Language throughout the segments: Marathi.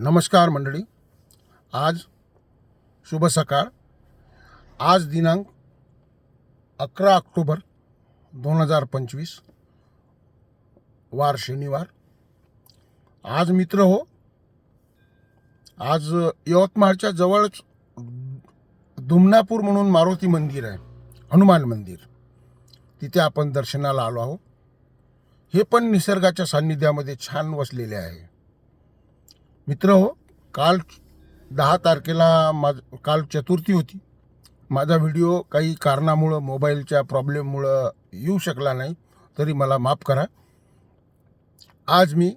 नमस्कार मंडळी. आज शुभ सकाळ. आज दिनांक अकरा ऑक्टोबर दोन हजार पंचवीस. वार शनिवार. आज मित्र हो. आज यवतमाळच्या जवळच दुमनापूर म्हणून मारुती मंदिर आहे. हनुमान मंदिर. तिथे आपण दर्शनाला आलो आहोत. हे पण निसर्गाच्या सान्निध्यामध्ये छान वसलेले आहे. मित्र हो काल दहा तारखेला माझ काल चतुर्थी होती. माझा व्हिडिओ काही कारणामुळं मोबाईलच्या प्रॉब्लेममुळं येऊ शकला नाही तरी मला माफ करा. आज मी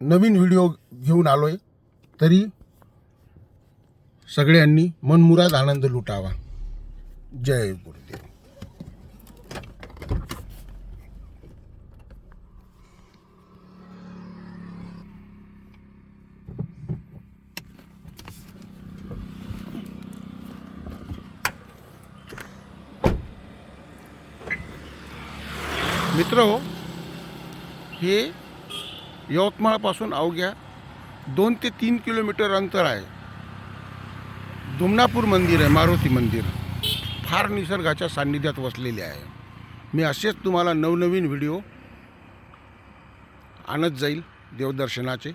नवीन व्हिडिओ घेऊन आलो आहे तरी सगळ्यांनी मनमुराद आनंद लुटावा. जय गुरुदेव. मित्र हो हे यवतमाळपासून अवघ्या दोन ते तीन किलोमीटर अंतर आहे. दुमनापूर मंदिर आहे मारुती मंदिर. फार निसर्गाच्या सान्निध्यात वसलेले आहे. मी असेच तुम्हाला नवनवीन व्हिडिओ आणत जाईल देवदर्शनाचे.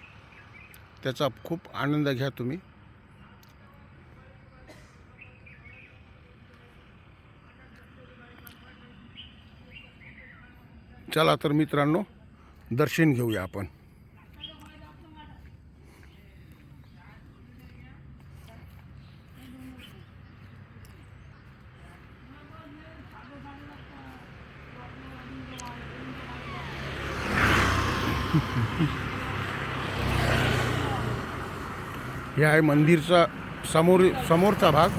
त्याचा खूप आनंद घ्या तुम्ही. चला तर मित्रांनो दर्शन घेऊया आपण. हे आहे मंदिरचा समोर समोरचा भाग.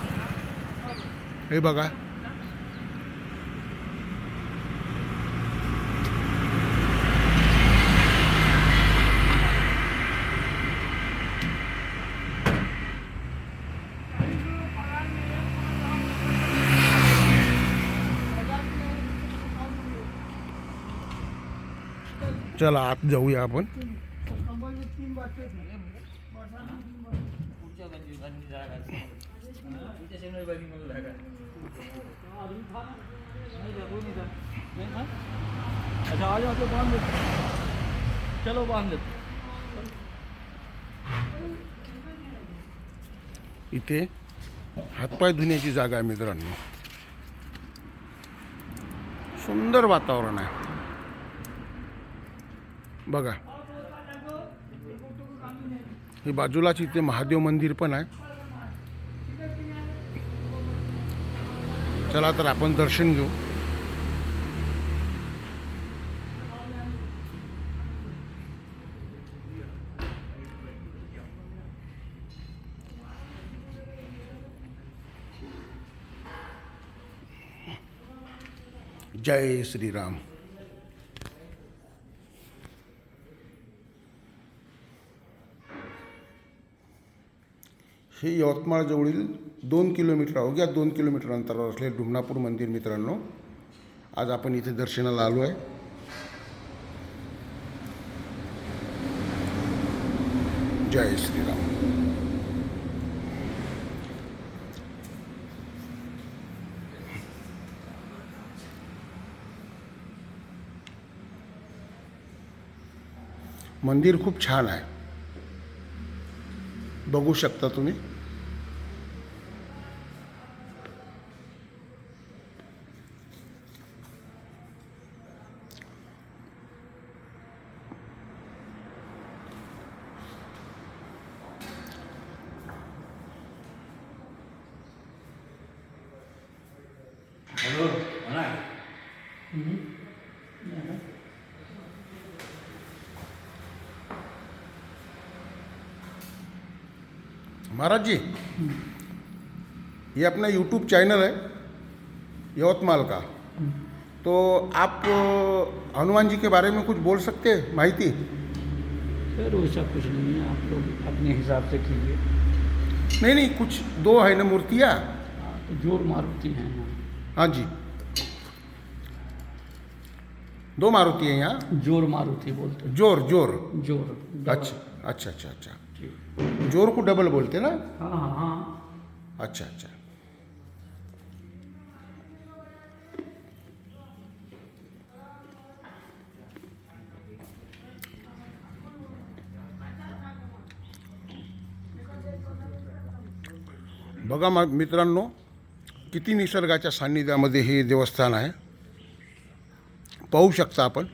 हे बघा. चला आत जाऊया आपण. अच्छा आ बांध दो चलो बांध इथे हातपाय धुण्याची जागा आहे मित्रांनो. सुंदर वातावरण आहे. बघा. हे बाजूलाच इथे महादेव मंदिर पण आहे. चला तर आपण दर्शन घेऊ. जय श्रीराम. हे यवतमाळजवळील दोन किलोमीटर अवघ्या दोन किलोमीटर अंतरावर असलेले डुमणापूर मंदिर मित्रांनो आज आपण इथे दर्शनाला आलो आहे. जय श्रीराम. मंदिर खूप छान आहे. बघू शकता तुम्ही. महाराज जी ये अपना यूट्यूब चैनल है यवतमाल का। तो आप हनुमान जी के बारे में कुछ बोल सकते हैं माहिती? सर वैसा कुछ नहीं है आप लोग अपने हिसाब से कीजिए। नहीं नहीं कुछ दो है ना मूर्तियाँ। हाँ, तो ज़ोर मारुति हैं। हाँ जी। दो मारुति है यहाँ। ज़ोर मारुति बोलते हैं। ज़ोर ज़ोर। ज़ोर। अच्छा अच्छा अच्छा अच्छा। ज़ोर को डबल बोलते ना? हाँ हाँ हाँ। अच्छा अच्छा। बघा मित्रांनो किती निसर्गाच्या सान्निध्यामध्ये हे देवस्थान आहे? पाहू शकता आपण.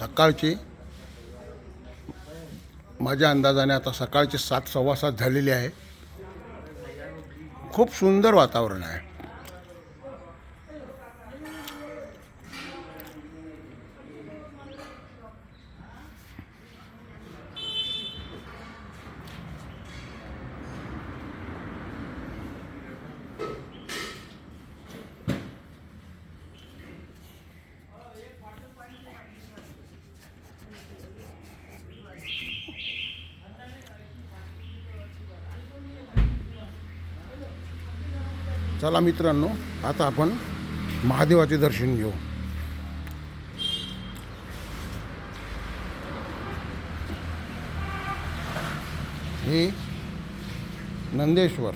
सकाळचे माझ्या अंदाजाने आता सकाळचे सात सव्वा सात झालेले आहे. खूप सुंदर वातावरण आहे. चला मित्रांनो आता आपण महादेवाचे दर्शन घेऊ. हे नंदेश्वर.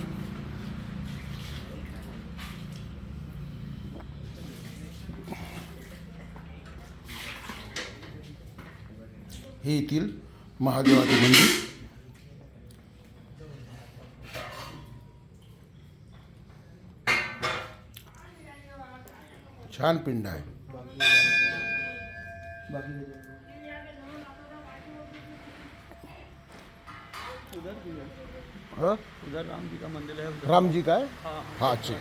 हे येथील महादेवाचे मंदिर. छान पिंड आहे. हं? उधर राम जी का मंदिर है उधर रामजी काय? हाँ हा अच्छा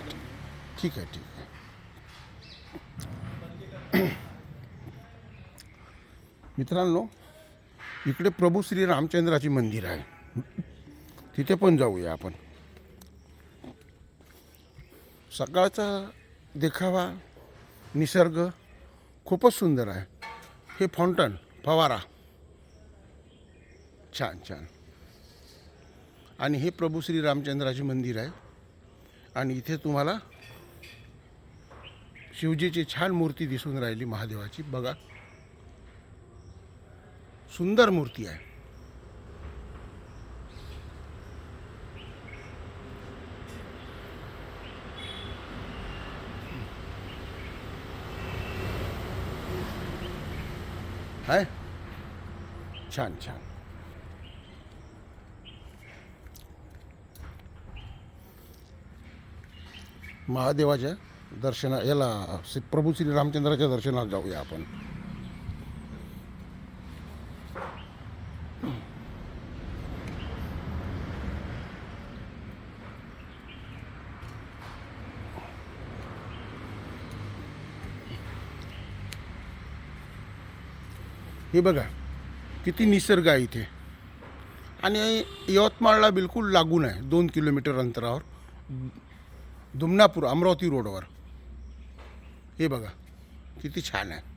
ठीक आहे ठीक आहे. मित्रांनो इकडे प्रभू श्री रामचंद्राची मंदिर आहे. तिथे पण जाऊया आपण. सकाळचा देखावा निसर्ग खूपच सुंदर आहे. हे फाउंटन फवारा. छान छान. आणि हे प्रभू श्री रामचंद्राचे मंदिर आहे. आणि इथे तुम्हाला शिवजीची छान मूर्ती दिसून राहिली महादेवाची. बघा. सुंदर मूर्ती आहे. आहे छान छान. महादेवाच्या दर्शना याला प्रभू श्री रामचंद्राच्या दर्शनाला जाऊया आपण. हे बघा किती निसर्ग आहे इथे. आणि यवतमाळला बिलकुल लागून आहे दोन किलोमीटर अंतरावर. दुमनापूर अमरावती रोडवर. हे बघा किती छान आहे.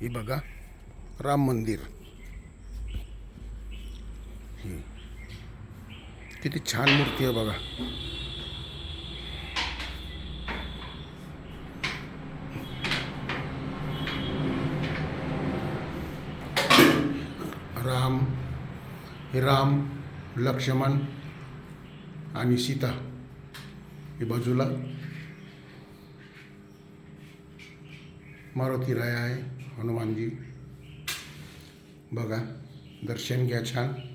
हे बघा राम मंदिर. किती छान मूर्ती आहे बघा. राम हे राम लक्ष्मण आणि सीता हे बाजूला. मारुती राय आहे. हनुमानजी. बघा दर्शन घ्या छान.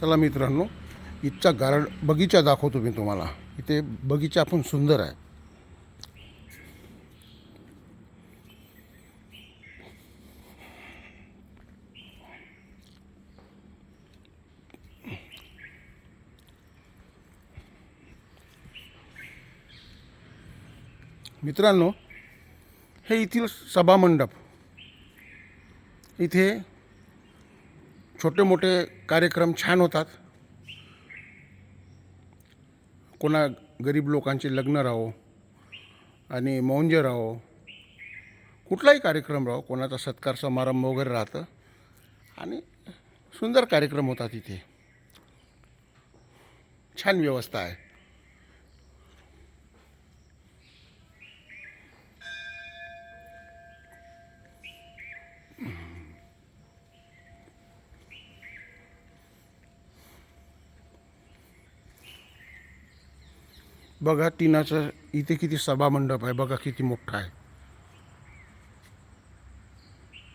चला मित्रांनो इथचा गार्ड बगीचा दाखवतो मी तुम्हाला. इथे बगीचा पण सुंदर आहे. मित्रांनो हे येथील सभामंडप इथे छोटे मोठे कार्यक्रम छान होतात. कोणा गरीब लोकांचे लग्न राहो आणि मौंज राहो. कुठलाही कार्यक्रम राहो कोणाचा सत्कार समारंभ वगैरे राहतं आणि सुंदर कार्यक्रम होतात इथे. छान व्यवस्था आहे. बघा टिनाचं इथे किती सभामंडप आहे बघा किती मोठा आहे.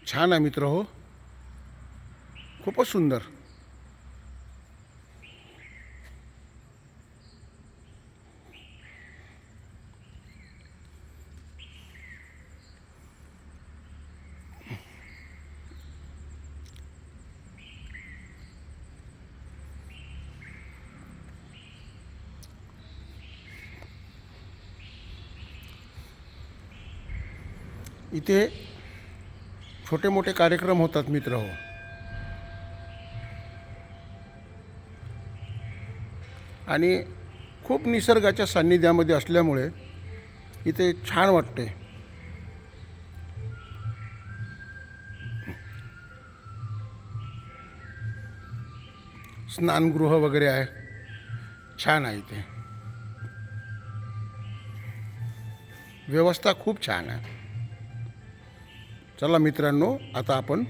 छान आहे मित्र हो. खूपच सुंदर. इथे छोटे मोठे कार्यक्रम होतात मित्र हो. आणि खूप निसर्गाच्या सान्निध्यामध्ये असल्यामुळे इथे छान वाटते. स्नानगृह वगैरे आहे. छान आहे इथे. व्यवस्था खूप छान आहे. चला मित्रांनो आता आपण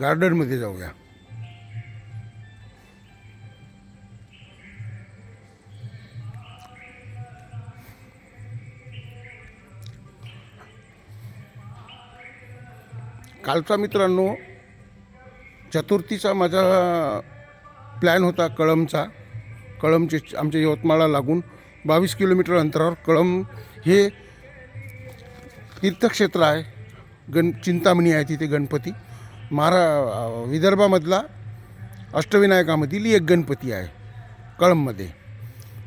गार्डनमध्ये जाऊया. कालचा मित्रांनो चतुर्थीचा माझा प्लॅन होता कळमचा. कळमचे आमच्या यवतमाळला लागून बावीस किलोमीटर अंतरावर कळम हे तीर्थक्षेत्र आहे. गण चिंतामणी आहे तिथे गणपती. महारा विदर्भामधला अष्टविनायकामधील एक गणपती आहे कळममध्ये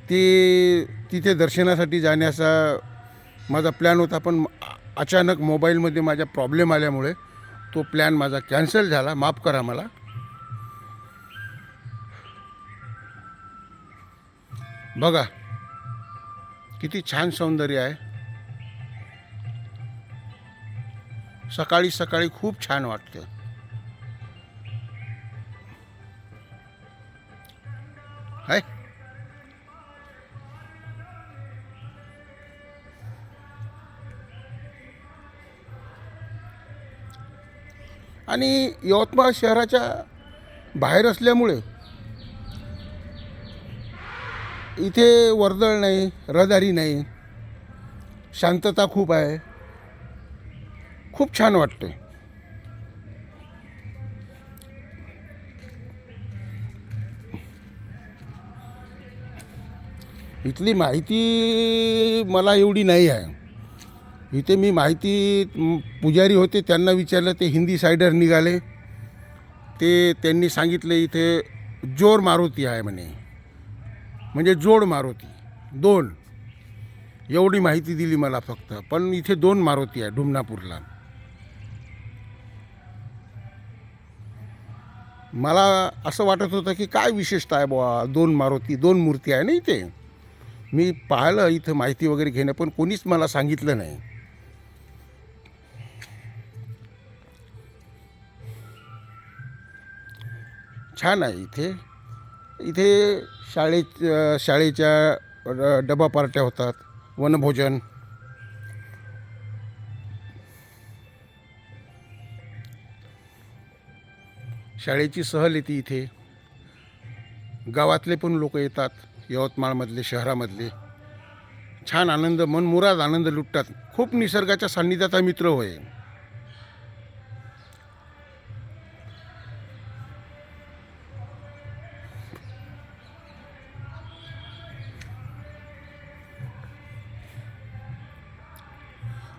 ते तिथे दर्शनासाठी जाण्याचा माझा प्लॅन होता पण अचानक मोबाईलमध्ये माझ्या प्रॉब्लेम आल्यामुळे तो प्लॅन माझा कॅन्सल झाला. माफ करा मला. बघा किती छान सौंदर्य आहे. सकाळी सकाळी खूप छान वाटतं. हाय आणि यवतमाळ शहराच्या बाहेर असल्यामुळे इथे वर्दळ नाही रहदारी नाही शांतता खूप आहे. खूप छान वाटते इथली माहिती मला एवढी नाही आहे. इथे मी माहिती पुजारी होते त्यांना विचारलं ते हिंदी सायडर निघाले. ते त्यांनी सांगितले इथे जोर मारुती आहे म्हणे. म्हणजे जोड मारुती दोन. एवढी माहिती दिली मला फक्त. पण इथे दोन मारुती आहे डुमनापूरला. मला असं वाटत होतं की काय विशेषता आहे बुवा? दोन मारुती दोन मूर्ती आहे ना इथे? मी पाहिलं इथं माहिती वगैरे घेणं पण कोणीच मला सांगितलं नाही. छान आहे इथे. इथे शाळेत शाळेच्या डबा पार्ट्या होतात वनभोजन. शाळेची सहल येते इथे. गावातले पण लोक येतात यवतमाळमधले शहरामधले. छान आनंद मनमुराद आनंद लुटतात. खूप निसर्गाच्या सान्निध्याचा मित्र होय.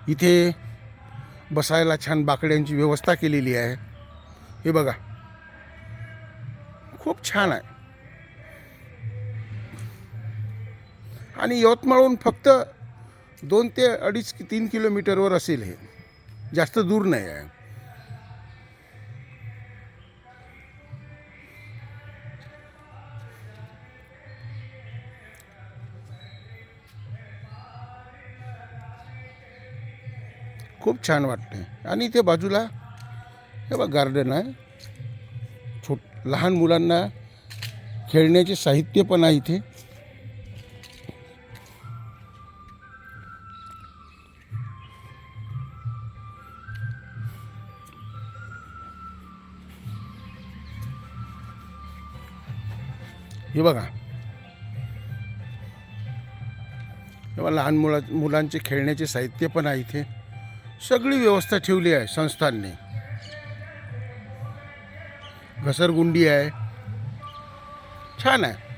इथे बसायला छान बाकड्यांची व्यवस्था केलेली आहे. हे बघा. खूप छान आहे. आणि यवतमाळहून फक्त दोन ते अडीच तीन किलोमीटरवर असेल हे. जास्त दूर नाही आहे. खूप छान वाटते आणि इथे बाजूला हे बघ गार्डन आहे. लहान मुलांना खेळण्याचे साहित्य पण आहे इथे. हे बघा. किंवा लहान मुला मुलांचे खेळण्याचे साहित्य पण आहे इथे. सगळी व्यवस्था ठेवली आहे संस्थांनी. घसरगुंडी आहे. छान आहे.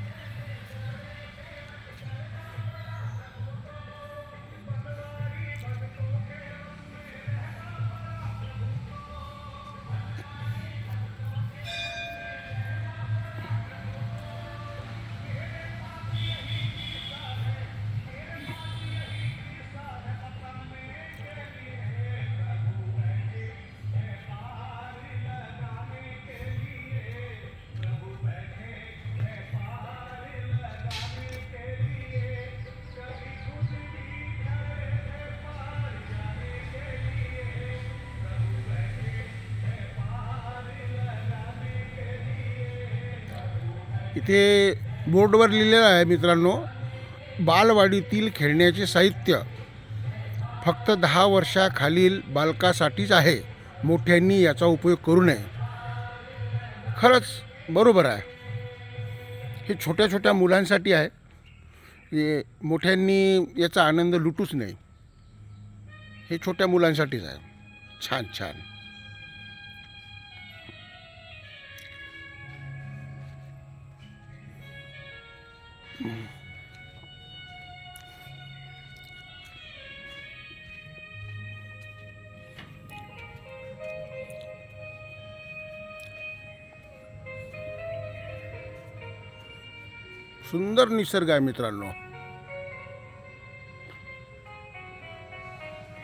इथे बोर्डवर लिहिलेलं आहे मित्रांनो बालवाडीतील खेळण्याचे साहित्य फक्त दहा वर्षाखालील बालकासाठीच आहे. मोठ्यांनी याचा उपयोग करू नये. खरंच बरोबर आहे. हे छोट्या छोट्या मुलांसाठी आहे. हे मोठ्यांनी याचा आनंद लुटूच नाही हे छोट्या मुलांसाठीच आहे. छान छान. सुंदर निसर्ग आहे मित्रांनो.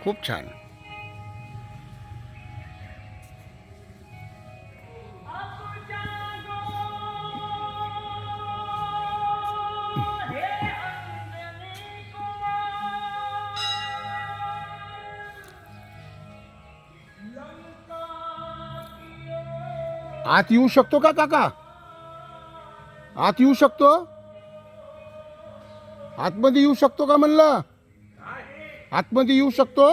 खूप छान. आत येऊ शकतो का काका? आत येऊ शकतो? आतमध्ये येऊ शकतो का म्हणलं? आतमध्ये येऊ शकतो?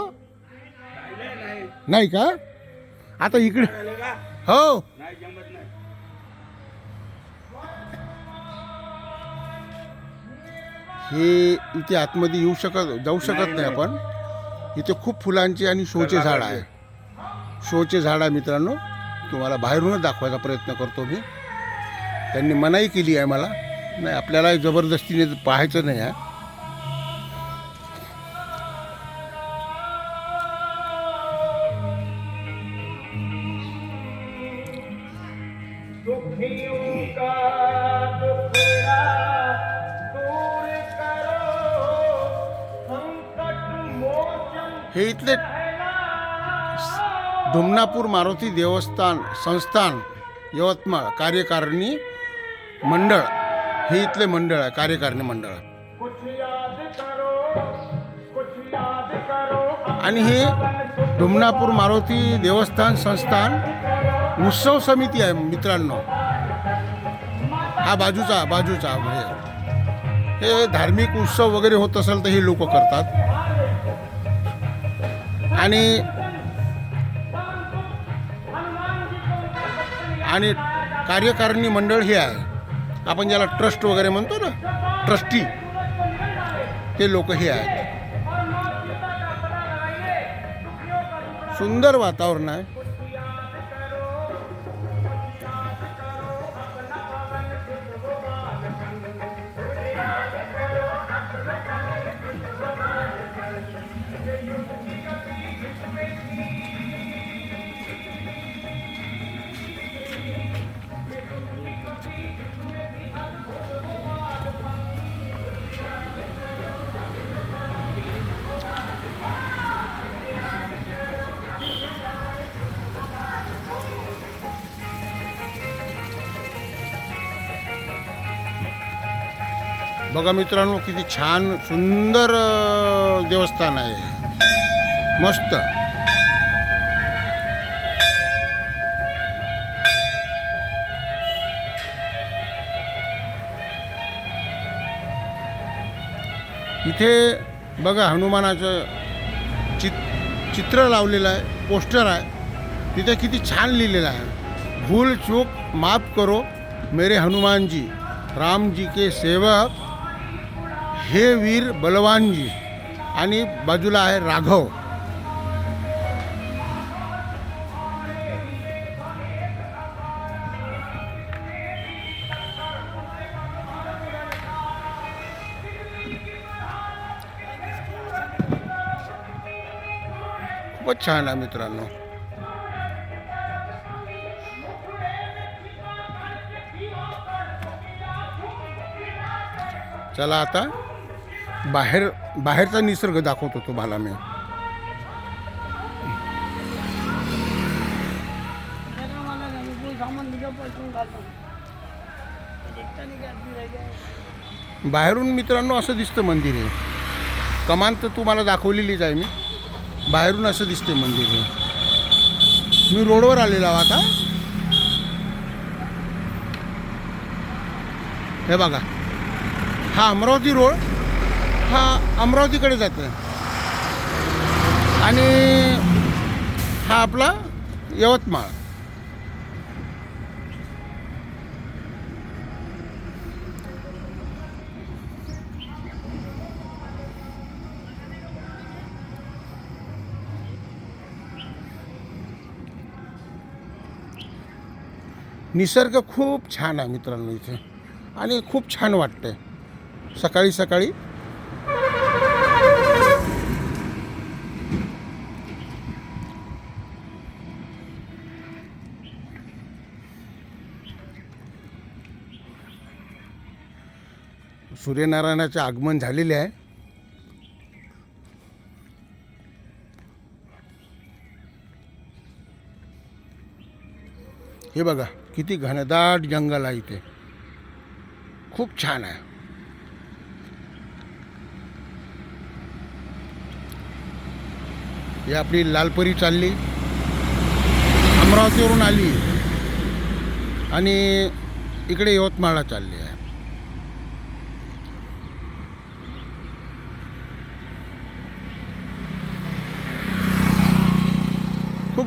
नाही का? आता इकडे हो. हे इथे आतमध्ये येऊ शकत जाऊ शकत नाही आपण. इथे खूप फुलांचे आणि शोचे झाड आहे. शोचे झाड आहे मित्रांनो. तुम्हाला बाहेरूनच दाखवायचा प्रयत्न करतो मी. त्यांनी मनाई केली आहे मला. नाही आपल्याला जबरदस्तीने पाहायचं नाही आहे. मारुती देवस्थान संस्थान यवतमाळ कार्यकारिणी मंडळ. हे इथले मंडळ आहे कार्यकारिणी मंडळ. आणि हे धुमनापूर मारुती देवस्थान संस्थान उत्सव समिती आहे मित्रांनो. हा बाजूचा बाजूचा म्हणजे हे धार्मिक उत्सव वगैरे होत असेल तर हे लोक करतात. आणि आणि कार्यकारिणी मंडळ हे आहे. आपण ज्याला ट्रस्ट वगैरे म्हणतो ना ट्रस्टी ते लोक हे आहेत. सुंदर वातावरण आहे. बघा मित्रांनो किती छान सुंदर देवस्थान आहे. मस्त. इथे बघा हनुमानाचं चित चित्र लावलेलं आहे पोस्टर आहे. तिथे किती छान लिहिलेलं आहे. भूल चूक माफ करो मेरे हनुमानजी. रामजी के सेवक. हे वीर बलवानजी आणि बाजूला आहे राघव. खूपच छान आहे मित्रांनो. चला आता. बाहेर बाहेरचा निसर्ग दाखवत होतो भाला मी बाहेरून मित्रांनो असं दिसतं मंदिर आहे. कमान तर तुम्हाला दाखवलेलीच आहे मी. बाहेरून असं दिसते मंदिर आहे. मी रोडवर आलेलो आहो आता. हे बघा. हा अमरावती रोड. हा अमरावतीकडे जातो आणि हा आपला यवतमाळ. निसर्ग खूप छान आहे मित्रांनो इथे. आणि खूप छान वाटतंय. सकाळी सकाळी सूर्यनारायणाचे आगमन झालेले आहे. हे बघा किती घनदाट जंगल आहे इथे. खूप छान आहे. ही आपली लालपरी चालली. अमरावतीवरून आली. आणि इकडे यवतमाळला चालली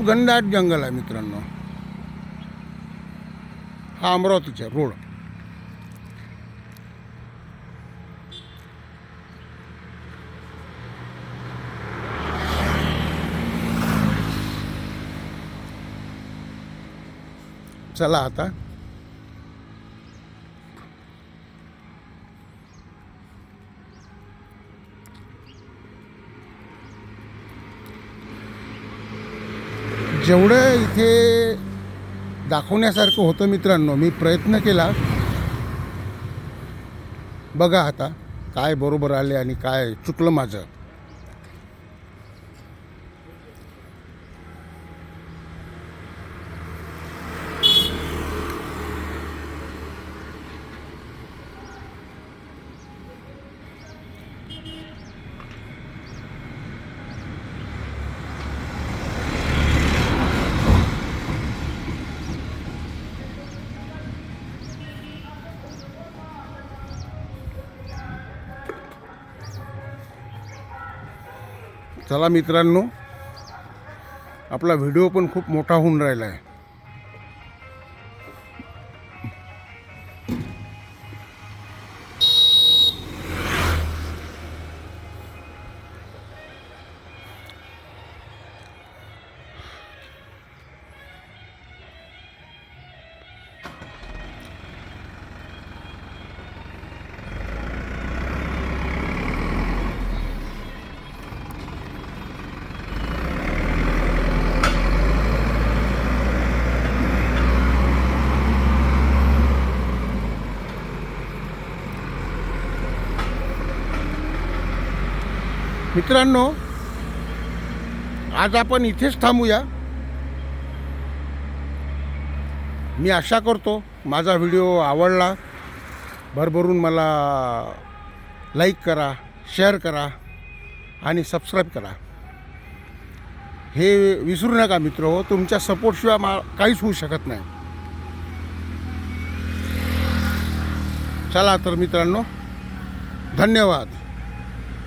आहे घनदाट जंगल आहे मित्रांनो. हा अमरावतीचा रोड. चला आता. जेवढं इथे दाखवण्यासारखं होतं मित्रांनो मी प्रयत्न केला. बघा आता काय बरोबर आले आणि काय चुकलं माझं. चला मित्रांनो आपला व्हिडिओ पण खूप मोठा होऊन राहिला आहे मित्रांनो आज आपण इथेच थांबूया. मी आशा करतो माझा व्हिडिओ आवडला. भरभरून मला लाईक करा शेअर करा आणि सबस्क्राईब करा. हे विसरू नका मित्र हो तुमच्या सपोर्टशिवाय मा काहीच होऊ शकत नाही. चला तर मित्रांनो धन्यवाद.